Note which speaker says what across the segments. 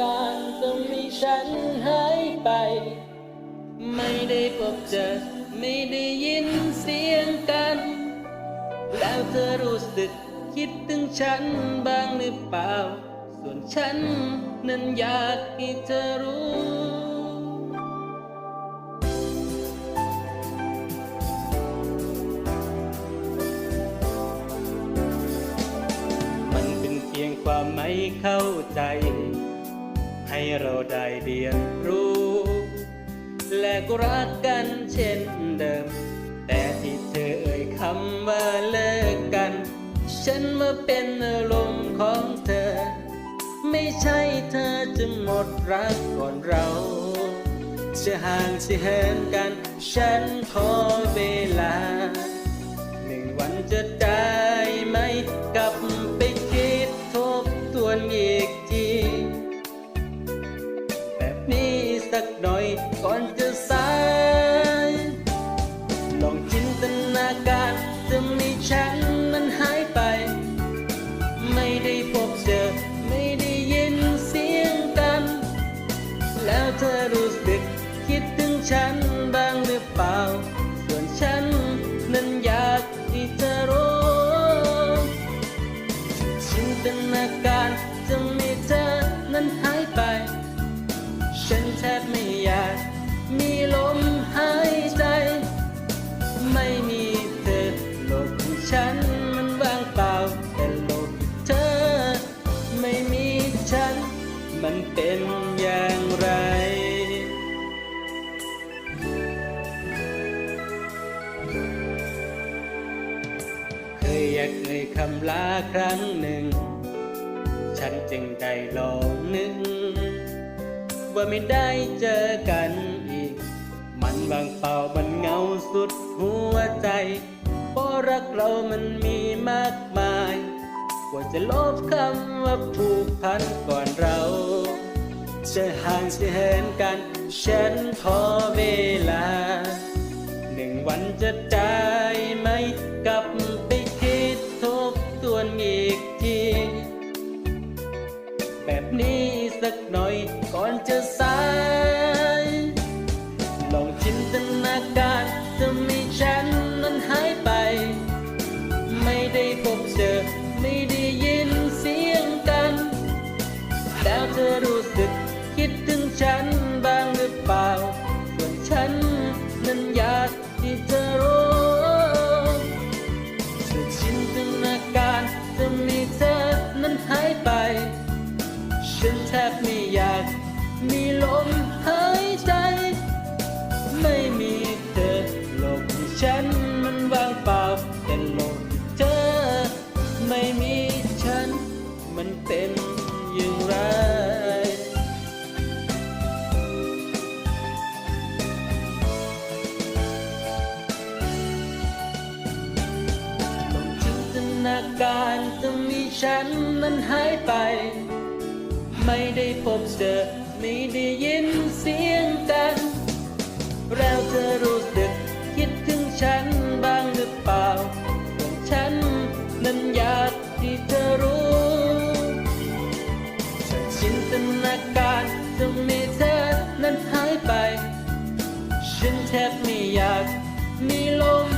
Speaker 1: การจะมีฉันหายไป ไม่ได้พบเจอ ไม่ได้ยินเสียงกัน แล้วเธอรู้สึกคิดถึงฉันบ้างหรือเปล่า ส่วนฉันนั้นอยากให้เธอรู้มันเป็นเพียงความไม่เข้าใจ ให้เราได้เรียนรู้ และก็รักกันเช่นเดิม แต่ที่เธอเอ่ยคำว่าเลิกกัน ฉันมาเป็นอารมณ์ของเธอ ไม่ใช่เธอจะหมดรักก่อนเรา จะห่างจะเหินกัน ฉันขอเวลา หนึ่งวันจะได้ไหม ล เคยอยากเคยคำลาครั้งหนึ่ง ฉันจึงได้ลองนึก ว่าไม่ได้เจอกันอีก มันบางเปล่ามันเงาสุดหัวใจเพราะรักเรามันมีมากมาย กว่าจะลบคำว่าผูกพันก่อนเรา จะห่างจะเหินกัน ฉันขอเวลา หนึ่งวันจะได้ กหน่อยก่อนจะสาย ลองจินตนาการจะมีฉันนั้นหายไป ไม่ได้ เป็นอย่างไรลองจินตนาการจะมีฉันนั้นหายไป ไม่ได้พบเจอไม่ได้ยินเสียงกัน แล้วเธอรู้สึกคิดถึงฉันบ้างหรือเปล่า แทบไม่อยากมีลม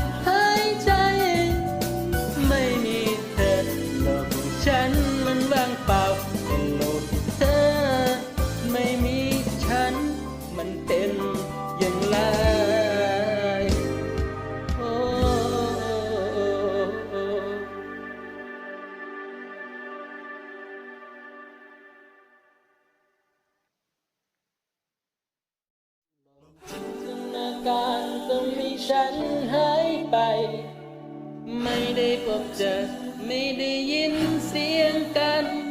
Speaker 1: ตนาการจะมีฉันหายไป ไม่ได้พบเจอ ไม่ได้ยินเสียงกัน